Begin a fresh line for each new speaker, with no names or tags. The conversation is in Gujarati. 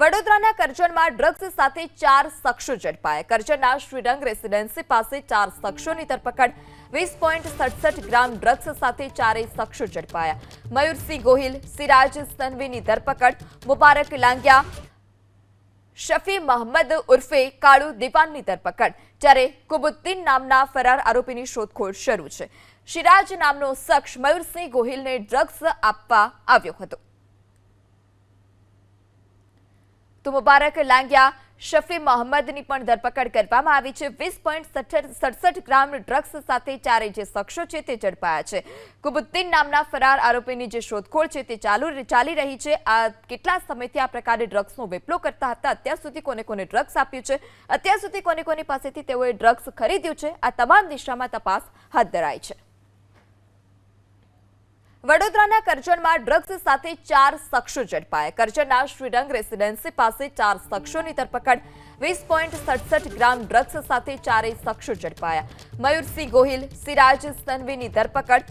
વડોદરાના કરજણમાં ડ્રગ્સ સાથે ચાર શખ્સો ઝડપાયા. કરજણના શ્રીરંગ રેસિડેન્સી પાસે ચાર શખ્સોની ધરપકડ. વીસ પોઈન્ટ સડસઠ ગ્રામ ડ્રગ્સ સાથે ચારેય શખ્સો ઝડપાયા. મયુરસિંહ ગોહિલ, સિરાજ સનવીની ધરપકડ. મુબારક લાંગિયા. શફી મહમ્મદ ઉર્ફે કાળુ દિવાનની ધરપકડ. જ્યારે કુબુદ્દીન નામના ફરાર આરોપીની શોધખોળ શરૂ છે. શિરાજ નામનો શખ્સ મયુરસિંહ ગોહિલને ડ્રગ્સ આપવા આવ્યો હતો. તો મુબારક લાંગ્યા. શફી મોહમ્મદની પણ ધરપકડ કરવામાં આવી છે. વીસ પોઈન્ટ સડસઠ ગ્રામ ડ્રગ્સ સાથે ચારે જે શખ્સો છે તે ઝડપાયા છે. કુબુદ્દીન નામના ફરાર આરોપીની જે શોધખોળ છે તે ચાલુ ચાલી રહી છે. આ કેટલા સમયથી આ પ્રકારે ડ્રગ્સનો વેપલો કરતા હતા? અત્યાર સુધી કોને કોને ડ્રગ્સ આપ્યું છે? અત્યાર સુધી કોને કોની પાસેથી તેઓએ ડ્રગ્સ ખરીદ્યું છે? આ તમામ દિશામાં તપાસ હાથ ધરાઈ છે. વડોદરાના કરજણમાં ડ્રગ્સ સાથે ચાર શખ્સો ઝડપાયા. કરજણના શ્રીરંગ રેસિડેન્સી પાસે ચાર શખ્સોની ધરપકડ. વીસ પોઈન્ટ સડસઠ ગ્રામ ડ્રગ્સ સાથે ચારેય શખ્સો ઝડપાયા. મયુરસિંહ ગોહિલ, સિરાજ તન્વીની ધરપકડ.